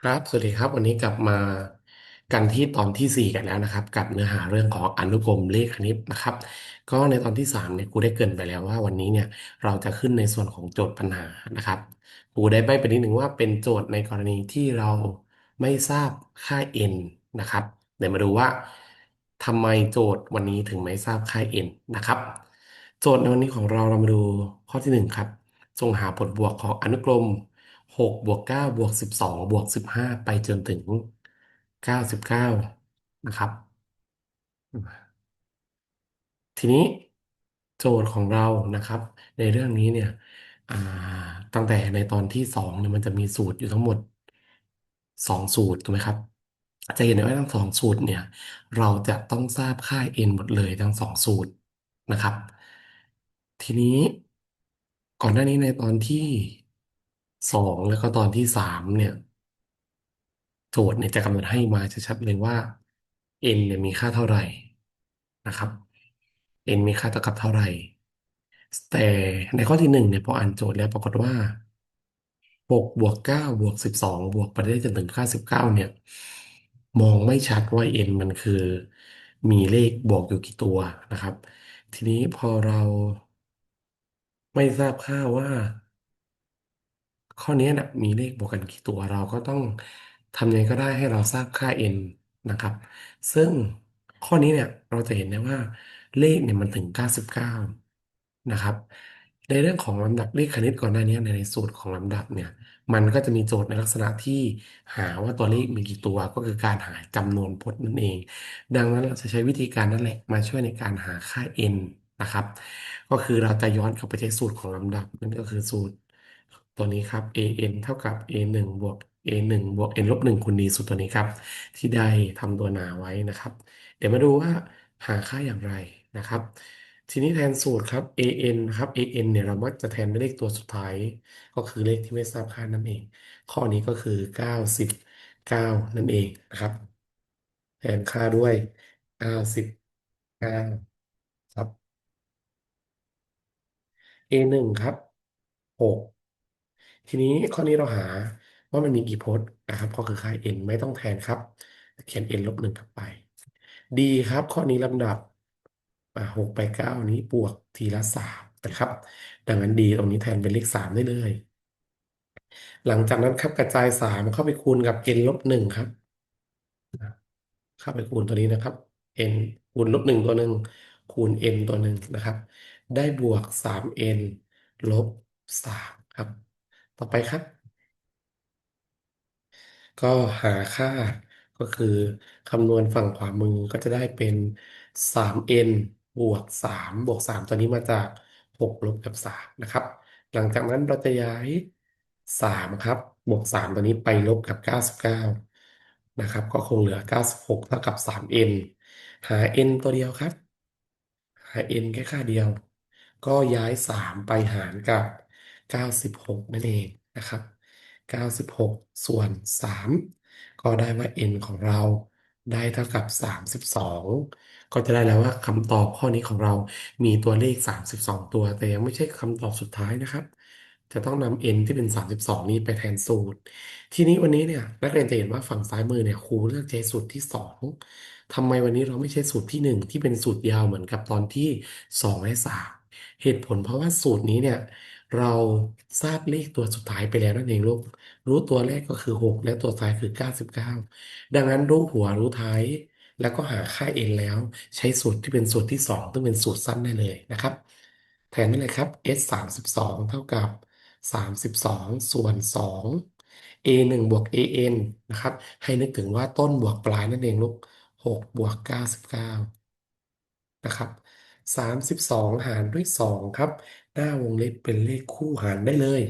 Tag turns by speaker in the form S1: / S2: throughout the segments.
S1: ครับ สวัสดีครับ วันนี้กลับมากันที่ตอนที่สี่กันแล้วนะครับ กับเนื้อหาเรื่องของอนุกรมเลขคณิตนะครับ ก็ในตอนที่สามเนี่ยครูได้เกริ่นไปแล้วว่าวันนี้เนี่ยเราจะขึ้นในส่วนของโจทย์ปัญหานะครับครูได้ใบ้ไปนิดหนึ่งว่าเป็นโจทย์ในกรณีที่เราไม่ทราบค่า n นะครับ เดี๋ยวมาดูว่าทำไมโจทย์วันนี้ถึงไม่ทราบค่า n นะครับ โจทย์ในวันนี้ของเราเรามาดูข้อที่หนึ่งครับจงหาผลบวกของอนุกรม หกบวกเก้าบวกสิบสองบวกสิบห้าไปจนถึงเก้าสิบเก้านะครับ ทีนี้โจทย์ของเรานะครับ ในเรื่องนี้เนี่ยอ่าตั้งแต่ในตอนที่สองเนี่ยมันจะมีสูตรอยู่ทั้งหมดสองสูตรถูกไหมครับ จะเห็นได้ว่าทั้งสองสูตรเนี่ย เราจะต้องทราบค่า n หมดเลยทั้งสองสูตรนะครับ ทีนี้ก่อนหน้านี้ในตอนที่ สองแล้วก็ตอนที่สามเนี่ย โจทย์เนี่ยจะกำหนดให้มาชัดๆเลยว่า n เนี่ยมีค่าเท่าไหร่นะครับ n มีค่าเท่ากับเท่าไหร่ แต่ในข้อที่หนึ่งเนี่ยพออ่านโจทย์แล้วปรากฏว่าหกบวกเก้าบวกสิบสองบวกไปได้จนถึงค่าสิบเก้าเนี่ย มองไม่ชัดว่า n มันคือ มีเลขบวกอยู่กี่ตัวนะครับ ทีนี้พอเราไม่ทราบค่าว่า ข้อนี้นะมีเลขบวกกันกี่ตัวเราก็ต้องทำยังไงก็ได้ให้เราทราบค่า n นะครับ ซึ่งข้อนี้เนี่ยเราจะเห็นได้ว่าเลขเนี่ยมันถึง 99 นะครับ ในเรื่องของลำดับเลขคณิตก่อนหน้านี้ในในสูตรของลำดับเนี่ยมันก็จะมีโจทย์ในลักษณะที่หาว่าตัวเลขมีกี่ตัวก็คือการหาจำนวนพจน์นั่นเอง ดังนั้นเราจะใช้วิธีการนั่นแหละมาช่วยในการหาค่า n นะครับ ก็คือเราจะย้อนกลับไปใช้สูตรของลำดับนั่นก็คือสูตร ตัวนี้ครับ an เท่ากับ a หนึ่งบวก a หนึ่งบวก n ลบหนึ่งคูณ d สูตรตัวนี้ครับ ที่ได้ทำตัวหนาไว้นะครับ เดี๋ยวมาดูว่าหาค่าอย่างไรนะครับ ทีนี้แทนสูตรครับ an ครับ an เนี่ยเรามักจะแทนด้วยเลขตัวสุดท้าย ก็คือเลขที่ไม่ทราบค่านั่นเอง ข้อนี้ก็คือ 99 นั่นเองนะครับ แทนค่าด้วย 99 ครับ a หนึ่งครับหก ทีนี้ข้อนี้เราหาว่ามันมีกี่พจน์นะครับก็คือค่า n ไม่ต้องแทนครับ เขียน n ลบหนึ่งกลับไป d ครับ ข้อนี้ลำดับหกไปเก้านี้บวกทีละสามนะครับ ดังนั้น d ตรงนี้แทนเป็นเลขสามได้เลย หลังจากนั้นครับกระจายสามเข้าไปคูณกับ n ลบหนึ่งครับ เข้าไปคูณตัวนี้นะครับ n คูณลบหนึ่งตัวหนึ่งคูณ n ตัวหนึ่งนะครับ ได้บวกสาม n ลบสามครับ ต่อไปครับ ก็หาค่าก็คือคำนวณฝั่งขวามือก็จะได้เป็น 3n บวก 3 บวก 3 ตัวนี้มาจาก 6 ลบกับ 3 นะครับ หลังจากนั้นเราจะย้าย 3 ครับ บวก 3 ตัวนี้ไปลบกับ 99 นะครับ ก็คงเหลือ 96 เท่ากับ 3n หา n ตัวเดียวครับ หา n แค่ค่าเดียว ก็ย้าย 3 ไปหารกับ 96 นั่นเองนะครับ 96 ส่วน 3 ก็ได้ว่า n ของเราได้เท่ากับ 32 ก็จะได้แล้วว่าคำตอบข้อนี้ของเรามีตัวเลข 32 ตัว แต่ยังไม่ใช่คำตอบสุดท้ายนะครับ จะต้องนำ n ที่เป็น 32 นี้ไปแทนสูตร ทีนี้วันนี้เนี่ยนักเรียนจะเห็นว่าฝั่งซ้ายมือเนี่ยครูเลือกใช้สูตรที่สองทำไมวันนี้เราไม่ใช้สูตรที่หนึ่งที่เป็นสูตรยาวเหมือนกับตอนที่สองและสามเหตุผลเพราะว่าสูตรนี้เนี่ย เราทราบเลขตัวสุดท้ายไปแล้วนั่นเองลูก รู้ตัวแรกก็คือหกและตัวท้ายคือเก้าสิบเก้าดังนั้นรู้หัวรู้ท้าย แล้วก็หาค่า n แล้ว ใช้สูตรที่เป็นสูตรที่สองซึ่งเป็นสูตรสั้นได้เลยนะครับ แทนนั่นเลยครับ s สามสิบสองเท่ากับสามสิบสองส่วนสอง a หนึ่งบวก a n นะครับ ให้นึกถึงว่าต้นบวกปลายนั่นเองลูกหกบวกเก้าสิบเก้านะครับสามสิบสองหารด้วยสองครับ น้าวงเล็บเป็นเลขคู่หารได้เลย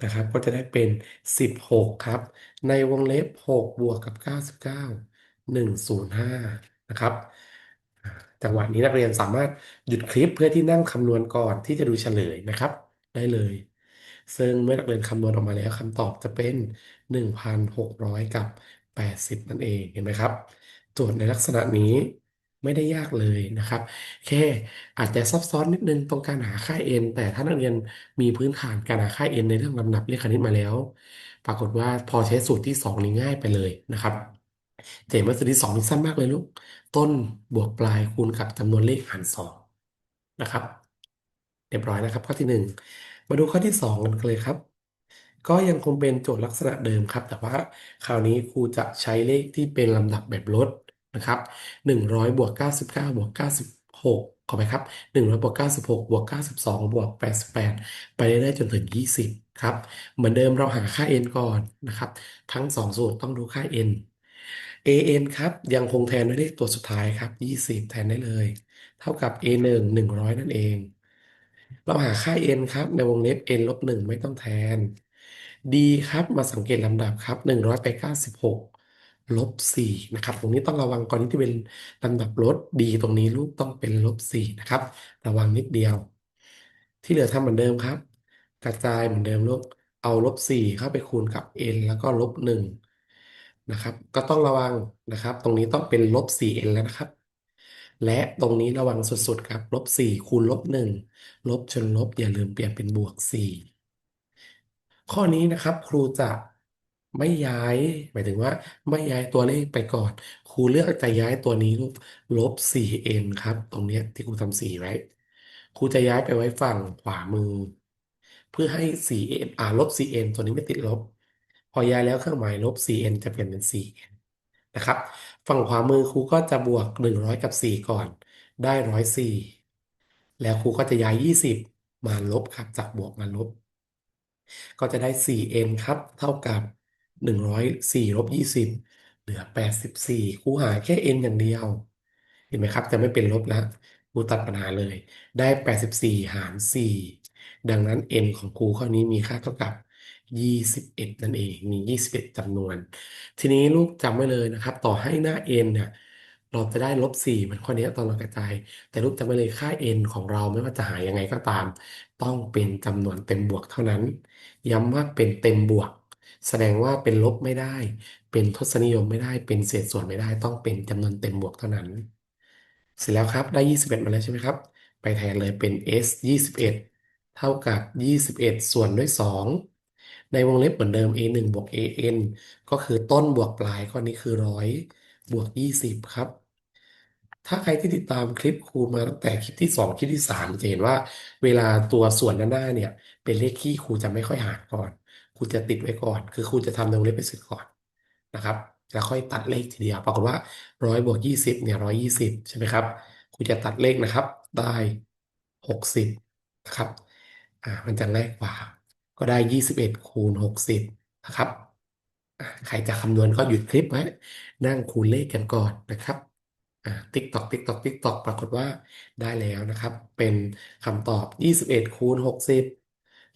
S1: นะครับ ก็จะได้เป็นสิบหกครับ ในวงเล็บหกบวกกับเก้าสิบเก้าหนึ่งศูนย์ห้านะครับจังหวะนี้นักเรียนสามารถหยุดคลิปเพื่อที่นั่งคำนวณก่อนที่จะดูเฉลยนะครับ ได้เลย ซึ่งเมื่อนักเรียนคำนวณออกมาแล้วคำตอบจะเป็นหนึ่งพันหกร้อยกับแปดสิบนั่นเองเห็นไหมครับ โจทย์ในลักษณะนี้ ไม่ได้ยากเลยนะครับ แค่อาจจะซับซ้อนนิดนึงตรงการหาค่า n แต่ถ้านักเรียนมีพื้นฐานการหาค่า n ในเรื่องลำดับเลขคณิตมาแล้ว ปรากฏว่าพอใช้สูตรที่สองนี่ง่ายไปเลยนะครับเห็นว่าสูตรที่สองนี่สั้นมากเลยลูก ต้นบวกปลายคูณกับจำนวนเลขหารสองนะครับเรียบร้อยนะครับ ข้อที่หนึ่งมาดูข้อที่สองกันเลยครับก็ยังคงเป็นโจทย์ลักษณะเดิมครับ แต่ว่าคราวนี้ครูจะใช้เลขที่เป็นลำดับแบบลด นะครับหนึ่งร้อยบวกเก้าสิบเก้าบวกเก้าสิบหกขอไปครับหนึ่งร้อยบวกเก้าสิบหกบวกเก้าสิบสองบวกแปดสิบแปดไปเรื่อยๆจนถึงยี่สิบครับ เหมือนเดิมเราหาค่า n ก่อนนะครับ ทั้งสองสูตรต้องดูค่า n an ครับยังคงแทนด้วยเลขตัวสุดท้ายครับยี่สิบแทนได้เลย เท่ากับ a หนึ่งหนึ่งร้อยนั่นเอง เราหาค่า n ครับ ในวงเล็บ n ลบหนึ่งไม่ต้องแทน d ครับมาสังเกตลำดับครับหนึ่งร้อยไปเก้าสิบหก ลบสี่นะครับ ตรงนี้ต้องระวังก่อนที่เป็นลำดับลด d ตรงนี้ลูกต้องเป็นลบสี่นะครับ ระวังนิดเดียว ที่เหลือทำเหมือนเดิมครับ กระจายเหมือนเดิมลูกเอาลบสี่เข้าไปคูณกับ n แล้วก็ลบหนึ่งนะครับ ก็ต้องระวังนะครับ ตรงนี้ต้องเป็นลบสี่ n แล้วนะครับ และตรงนี้ระวังสุดๆครับลบสี่คูณลบหนึ่งลบจนลบอย่าลืมเปลี่ยนเป็นบวกสี่ข้อนี้นะครับครูจะ ไม่ย้าย หมายถึงว่า ไม่ย้ายตัวเลขไปก่อน ครูเลือกจะย้ายตัวนี้ลูกลบสี่เอ็นครับ ตรงเนี้ยที่ครูทำสี่ไว้ ครูจะย้ายไปไว้ฝั่งขวามือ เพื่อให้สี่เอ็นอ่าลบสี่เอ็นตัวนี้ไม่ติดลบ พอย้ายแล้วเครื่องหมายลบสี่เอ็นจะเปลี่ยนเป็นสี่นะครับ ฝั่งขวามือครูก็จะบวกหนึ่งร้อยกับสี่ก่อน ได้ร้อยสี่แล้วครูก็จะย้ายยี่สิบมาลบครับ จากบวกมาลบ ก็จะได้ 4n ครับ เท่ากับ 104ลบ20 เหลือ 84 คูหาแค่ n อย่างเดียว เห็นไหมครับ จะไม่เป็นลบแล้วครูตัดปัญหาเลย ได้ 84 หาร 4 ดังนั้น n ของครูข้อนี้มีค่าเท่ากับ 21 นั่นเองมี 21จำนวน ทีนี้ลูกจำไว้เลยนะครับ ต่อให้หน้า n เนี่ยเราจะได้ลบ4เหมือนข้อนี้ตอนเรากระจาย แต่ลูกจำไว้เลยค่า n ของเราไม่ว่าจะหายังไงก็ตาม ต้องเป็นจำนวนเต็มบวกเท่านั้น ย้ำว่าเป็นเต็มบวก แสดงว่าเป็นลบไม่ได้ เป็นทศนิยมไม่ได้ เป็นเศษส่วนไม่ได้ ต้องเป็นจำนวนเต็มบวกเท่านั้น เสร็จแล้วครับ ได้ 21 มาแล้วใช่ไหมครับ ไปแทนเลยเป็น s 21 เท่ากับ 21 ส่วนด้วย 2 ในวงเล็บเหมือนเดิม a 1บวก an ก็คือต้นบวกปลายข้อนี้คือร้อยบวก 20 ครับ ถ้าใครที่ติดตามคลิปครูมาตั้งแต่คลิปที่สองคลิปที่สามจะเห็นว่า เวลาตัวส่วนด้านหน้าเนี่ย เป็นเลขคี่ครูจะไม่ค่อยหาก่อน ครูจะติดไว้ก่อน คือครูจะทำในวงเล็บไปเสร็จก่อนนะครับ แล้วค่อยตัดเลขทีเดียว ปรากฏว่าร้อยบวกยี่สิบเนี่ยร้อยยี่สิบใช่ไหมครับครูจะตัดเลขนะครับ ได้หกสิบนะครับ อ่า มันจะง่ายกว่า ก็ได้ยี่สิบเอ็ดคูณหกสิบนะครับ ใครจะคำนวณก็หยุดคลิปไว้ นั่งคูณเลขกันก่อนนะครับอ่าติ๊กตอกติ๊กตอกติ๊กตอกปรากฏว่าได้แล้วนะครับ เป็นคำตอบ 21คูณ60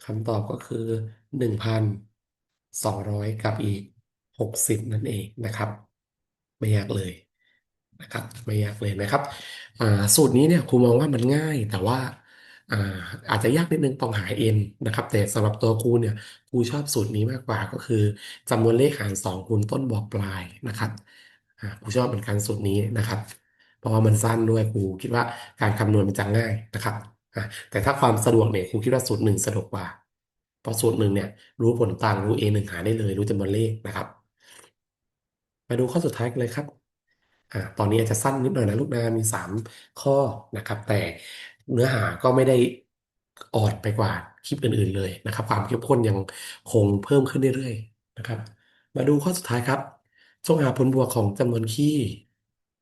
S1: คำตอบก็คือ 1,200 กับอีก 60 นั่นเองนะครับ ไม่ยากเลยนะครับไม่ยากเลยนะครับอ่าสูตรนี้เนี่ยครูมองว่ามันง่ายแต่ว่าอ่าอาจจะยากนิดนึงต้องหาเองนะครับ แต่สำหรับตัวครูเนี่ยครูชอบสูตรนี้มากกว่าก็คือจำนวนเลขหารสองคูณต้นบวกปลายนะครับอ่าครูชอบเหมือนกันสูตรนี้นะครับ เพราะว่ามันสั้นด้วยครูคิดว่าการคำนวณมันจะง่ายนะครับ อะแต่ถ้าความสะดวกเนี่ยครูคิดว่าสูตรหนึ่งสะดวกกว่าเพราะสูตรหนึ่งเนี่ย รู้ผลต่างรู้ a หนึ่งหาได้เลย รู้จำนวนเลขนะครับ มาดูข้อสุดท้ายกันเลยครับอ่าตอนนี้อาจจะสั้นนิดหน่อยนะลูกนะมีสามข้อนะครับ แต่เนื้อหาก็ไม่ได้อ่อนไปกว่าคลิปอื่นๆเลยนะครับ ความเข้มข้นยังคงเพิ่มขึ้นเรื่อยๆนะครับ มาดูข้อสุดท้ายครับจงหาผลบวกของจำนวนคี่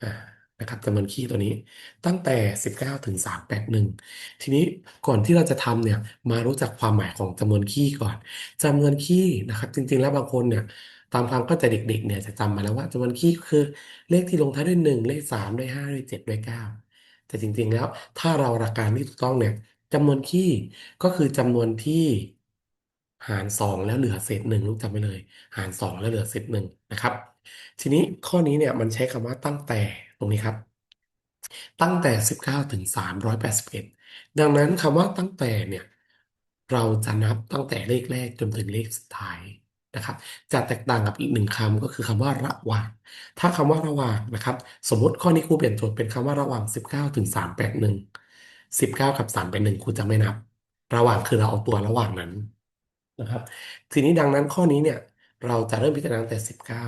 S1: อ่า นะครับจำนวนคีย์ตัวนี้ตั้งแต่ 19 ถึง 381 ทีนี้ก่อนที่เราจะทำเนี่ยมารู้จักความหมายของจำนวนคีย์ก่อนจำนวนคีย์นะครับ จริงๆ แล้วบางคนเนี่ยตามความเข้าใจเด็กๆเนี่ยจะจำมาแล้วว่าจำนวนคีย์คือเลขที่ลงท้ายด้วย 1 เลข 3 ด้วย 5 ด้วย 7 ด้วย 9 แต่จริงๆแล้วถ้าเราหลักการที่ถูกต้องเนี่ยจำนวนคีย์ก็คือจำนวนที่หารสองแล้วเหลือเศษหนึ่งลูกจำไว้เลย หารสองแล้วเหลือเศษหนึ่งนะครับทีนี้ข้อนี้เนี่ยมันใช้คำว่าตั้งแต่ รงนี้ครับ ตั้งแต่ 19 ถึง 381 ดังนั้นคำว่าตั้งแต่เนี่ยเราจะนับตั้งแต่เลขแรกจนถึงเลขสุดท้ายนะครับจะแตกต่างกับอีกหนึ่งคำก็คือคำว่าระหว่าง ถ้าคำว่าระหว่างนะครับ สมมติข้อนี้ครูเปลี่ยนโจทย์เป็นคำว่าระหว่าง 19 ถึง 381 19 กับ 381ครูจะไม่นับ ระหว่างคือเราเอาตัวระหว่างนั้นนะครับทีนี้ดังนั้นข้อนี้เนี่ยเราจะเริ่มพิจารณาตั้งแต่สิบเก้า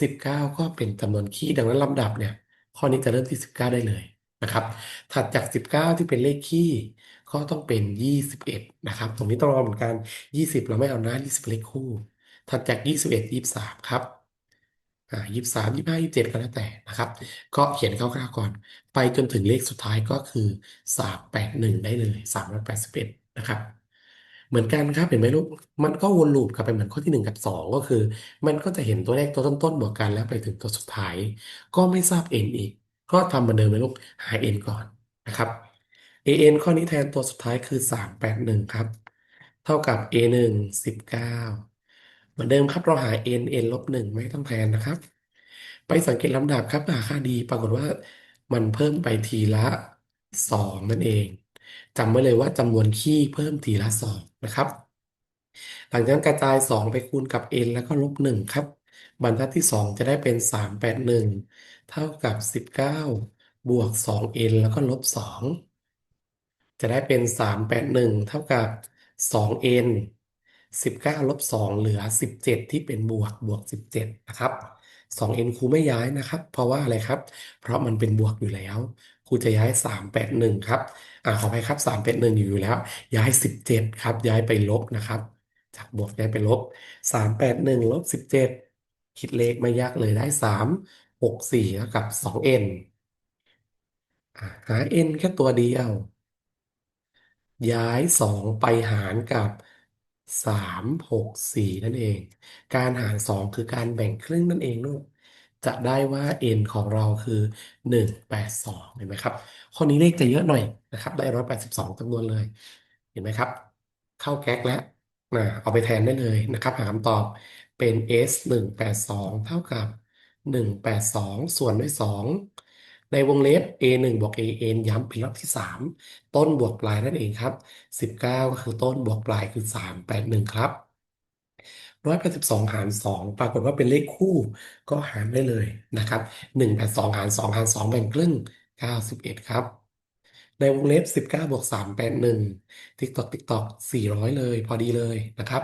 S1: สิบเก้าก็เป็นจำนวนคี่ดังนั้นลำดับเนี่ย ข้อนี้จะเริ่มที่สิบเก้าได้เลยนะครับ ถัดจากสิบเก้าที่เป็นเลขคี่ก็ต้องเป็นยี่สิบเอ็ดนะครับ ตรงนี้ต้องรอเหมือนกันยี่สิบเราไม่เอานะยี่สิบเลขคู่ ถัดจากยี่สิบเอ็ดยี่สามครับอ่ายี่สามยี่ห้ายี่เจ็ดก็แล้วแต่นะครับ ก็เขียนคร่าวๆก่อน ไปจนถึงเลขสุดท้ายก็คือสามแปดหนึ่งได้เลยสามร้อยแปดสิบเอ็ดนะครับ เหมือนกันครับเห็นไหมลูก มันก็วนลูปกลับไปเหมือนข้อที่หนึ่งกับสองก็คือ มันก็จะเห็นตัวแรกตัวต้นๆบวกกันแล้วไปถึงตัวสุดท้าย ก็ไม่ทราบ n อีก ก็ทำเหมือนเดิมเลยลูกหา n ก่อนนะครับ an ข้อนี้แทนตัวสุดท้ายคือสามแปดหนึ่งครับ เท่ากับ a หนึ่งสิบเก้าเหมือนเดิมครับเราหา n n ลบหนึ่งไม่ต้องแทนนะครับ ไปสังเกตลำดับครับหาค่าดีปรากฏว่ามันเพิ่มไปทีละสองนั่นเอง จำไว้เลยว่าจำนวนคี่เพิ่มทีละสองนะครับหลังจากนั้นกระจายสองไปคูณกับ n แล้วก็ลบหนึ่งครับ บรรทัดที่สองจะได้เป็นสามแปดหนึ่งเท่ากับสิบเก้าบวกสอง n แล้วก็ลบสองจะได้เป็นสามแปดหนึ่งเท่ากับสอง n สิบเก้าลบสองเหลือสิบเจ็ดที่เป็นบวกบวกสิบเจ็ดนะครับสอง n ครูไม่ย้ายนะครับ เพราะว่าอะไรครับ เพราะมันเป็นบวกอยู่แล้ว ครูจะย้ายสามแปดหนึ่งครับอ่าขอไปครับสามแปดหนึ่งอยู่อยู่แล้ว ย้ายสิบเจ็ดครับ ย้ายไปลบนะครับ จากบวกย้ายไปลบสามแปดหนึ่งลบสิบเจ็ดคิดเลขไม่ยากเลยได้สามหกสี่เท่ากับสองเอ็นหาเอ็นแค่ตัวเดียว ย้ายสองไปหารกับสามหกสี่นั่นเอง การหารสองคือการแบ่งครึ่งนั่นเองลูก จะได้ว่า n ของเราคือหนึ่งแปดสองเห็นไหมครับ ข้อนี้เลขจะเยอะหน่อยนะครับ ได้ร้อยแปดสิบสองจำนวนเลย เห็นไหมครับ เข้าแก๊กแล้วนะเอาไปแทนได้เลยนะครับ หาคำตอบเป็น s หนึ่งแปดสองเท่ากับหนึ่งแปดสองส่วนด้วยสองในวงเล็บ a หนึ่งบวก a n ย้ำเป็นรอบที่สามต้นบวกปลายนั่นเองครับสิบเก้าก็คือต้นบวกปลายคือสามแปดหนึ่งครับ ร้อยแปดสิบสองหารสองปรากฏว่าเป็นเลขคู่ก็หารได้เลยนะครับหนึ่งแปดสองหารสองหารสองแบ่งครึ่งเก้าสิบเอ็ดครับ ในวงเล็บสิบเก้าบวกสามแปดหนึ่งติ๊กตอกติ๊กตอกสี่ร้อยเลย พอดีเลยนะครับ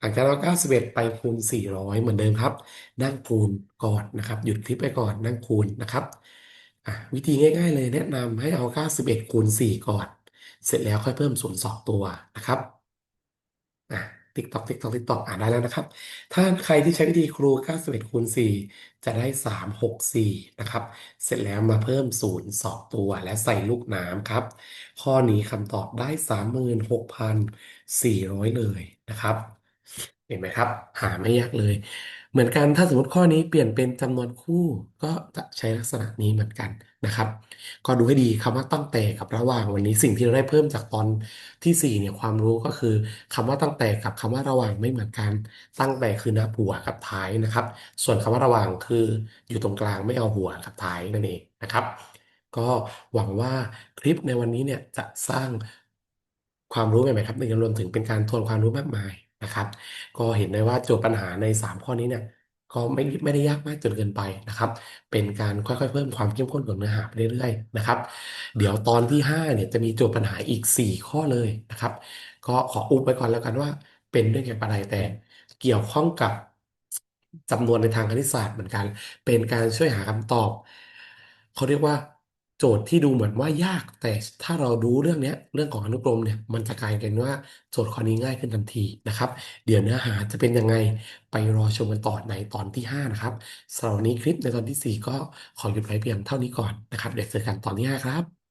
S1: หลังจากเราเก้าสิบเอ็ดไปคูณสี่ร้อยเหมือนเดิมครับ นั่งคูณก่อนนะครับ หยุดคลิปไปก่อนนั่งคูณนะครับอะวิธีง่าย ๆ เลยแนะนำให้เอาเก้าสิบเอ็ดคูณสี่ก่อน เสร็จแล้วค่อยเพิ่มศูนย์สองตัวนะครับ ติ๊กตอกติ๊กตอกติ๊กตอกอ่านได้แล้วนะครับ ถ้าใครที่ใช้วิธีครู91คูณ4จะได้ 364 นะครับ เสร็จแล้วมาเพิ่มศูนย์สองตัวและใส่ลูกน้ำครับ ข้อนี้คำตอบได้ 36,400 เลยนะครับ เห็นไหมครับ หาไม่ยากเลย เหมือนกันถ้าสมมติข้อนี้เปลี่ยนเป็นจำนวนคู่ก็จะใช้ลักษณะนี้เหมือนกันนะครับ ก็ดูให้ดีคำว่าตั้งแต่กับระหว่างวันนี้สิ่งที่เราได้เพิ่มจากตอนที่สี่เนี่ยความรู้ก็คือคำว่าตั้งแต่กับคำว่าระหว่างไม่เหมือนกัน ตั้งแต่คือหน้าหัวกับท้ายนะครับ ส่วนคำว่าระหว่างคืออยู่ตรงกลางไม่เอาหัวกับท้ายนั่นเองนะครับ ก็หวังว่าคลิปในวันนี้เนี่ยจะสร้างความรู้ใหม่ๆครับในรวมถึงเป็นการทวนความรู้มากมาย นะครับ ก็เห็นได้ว่าโจทย์ปัญหาใน 3 ข้อนี้เนี่ยก็ไม่ไม่ได้ยากมากจนเกินไปนะครับ เป็นการค่อยๆ เพิ่มความเข้มข้นของเนื้อหาไปเรื่อยๆนะครับ เดี๋ยวตอนที่5เนี่ยจะมีโจทย์ปัญหาอีก 4 ข้อเลยนะครับ ก็ขออุบไปก่อนแล้วกันว่า เป็นเรื่องเกี่ยวกับอะไรแต่เกี่ยวข้องกับจำนวนในทางคณิตศาสตร์เหมือนกัน เป็นการช่วยหาคำตอบ เขาเรียกว่า จทย์ที่ดูเหมือนว่ายาก แต่ถ้าเรารู้เรื่องนี้เรื่องของอนุกรมเนี่ยมันจะกลายเป็นว่าโจทย์ข้อนี้ง่ายขึ้นทันทีนะครับ เดี๋ยวเนื้อหาจะเป็นยังไงไปรอชมกันต่อในตอนที่ 5 นะครับสำหรับนนี้คลิปในตอนที่ 4 ก็ขอหยุดไว้เพียงเท่านี้ก่อนนะครับเดี๋ยวเจอกันตอนที่ 5 ครับ